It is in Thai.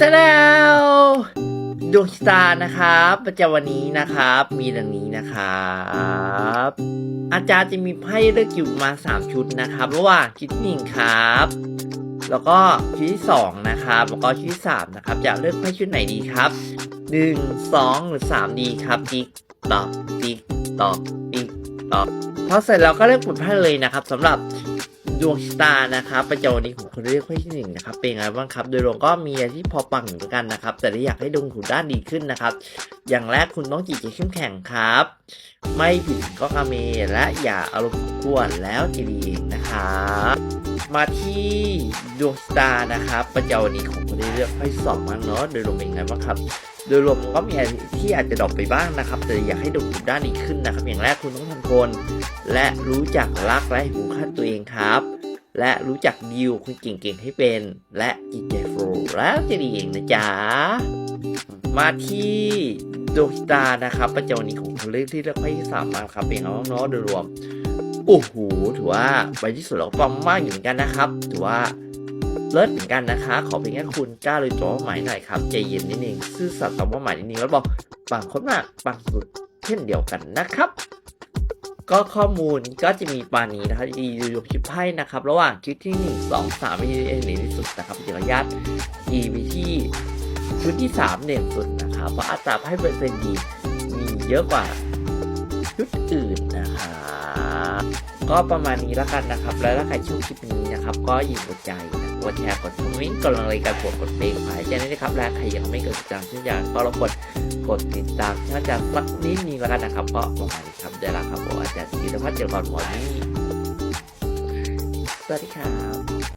ตะแล้วดวงชะตานะครับประจำวันนี้นะครับ มีดังนี้นะครับ อาจารย์จะมีไพ่เลือกอยู่มา 3 ชุดนะครับระหว่างชุดที่หนึ่งครับ แล้วก็ชุดที่สองนะครับ แล้วก็ชุดที่สามนะครับ จะเลือกไพ่ชุดไหนดีครับหนึ่งสองหรือสามดีครับติ๊กตอกติ๊กตอกติ๊กตอก พอเสร็จเราก็เลือกผลไพ่เลยนะครับสำหรับดวงชะตานะครับประจำวันนี้ของคนเรียกไพ่ที่หนึ่งนะครับเป็นไงบ้างครับโดยรวมก็มีอะไรที่พอปังเหมือนกันนะครับ แต่ถ้าอยากให้ดวงคุณด้านดีขึ้นนะครับ อย่างแรกคุณต้องจิตใจเข้มแข็งครับ ไม่ผิดก็กาเมและอย่าอารมณ์กวนแล้วจะดีเองนะครับ มาที่ดวงตานะครับประจำวันนี้ของคนเลือกไพ่สองบ้างเนาะโดยรวมเป็นไงบ้างครับ โดยรวมก็มีที่อาจจะดรอปไปบ้างนะครับ แต่อยากให้ดวงคุณด้านดีขึ้นนะครับ อย่างแรกคุณต้องทำทนและรู้จักรักและเห็นคุณค่าตัวเองครับ และรู้จักดิวคนเก่งๆให้เป็น และจิตใจโฟล์แล้วจะดีเองนะจ๊ะมาที่ดวงตานะครับประจำวันนี้ของคนเลือกที่เลือกไพ่สามมาครับเป็นเอาเนาะโดยรวม โอ้โหถือว่าใบที่สุดแล้วก็ปังมากอยู่เหมือนกันนะครับ ถือว่าเลิศเหมือนกันนะคะ ขอเพียงแค่คุณกล้าเลยตัวเป้าหมายหน่อยครับใจเย็นนิดนึงซื่อสัตย์ต่อเป้าหมายนิดนึงแล้วบอกปังคนมากปังสุดเช่นเดียวกันนะครับ ก็ข้อมูลก็จะมีปานี้นะครับดีดูคลิปไพ่นะครับ ระหว่างคลิปที่ 1 2 3ไม่ได้เด่นที่สุดนะครับเดี๋ยวญาติอีไปที่ชุดที่3เด่นสุดนะครับเพราะอัตราไพ่เปอร์เซ็นต์ดีมีเยอะกว่า ชุดอื่นนะครับก็ประมาณนี้แล้วกันนะครับ แล้วถ้าใครชอบคลิปนี้นะครับ ก็อย่าลืมกดใจนะกดแชร์กดคอมเมนต์กดไลังเลยการกดกดเพลงหายใจด้วยนะครับและใครยังไม่กดติดตามช่องอย่างก็รบกดกดติดตามช่องจากสักนิดนึงแล้วกันนะครับก็ประมาณนี้ครับได้ล้วครับผมอาจารย์ธีรพัฒน์เจริญพรหมอนี่สวัสดีครับ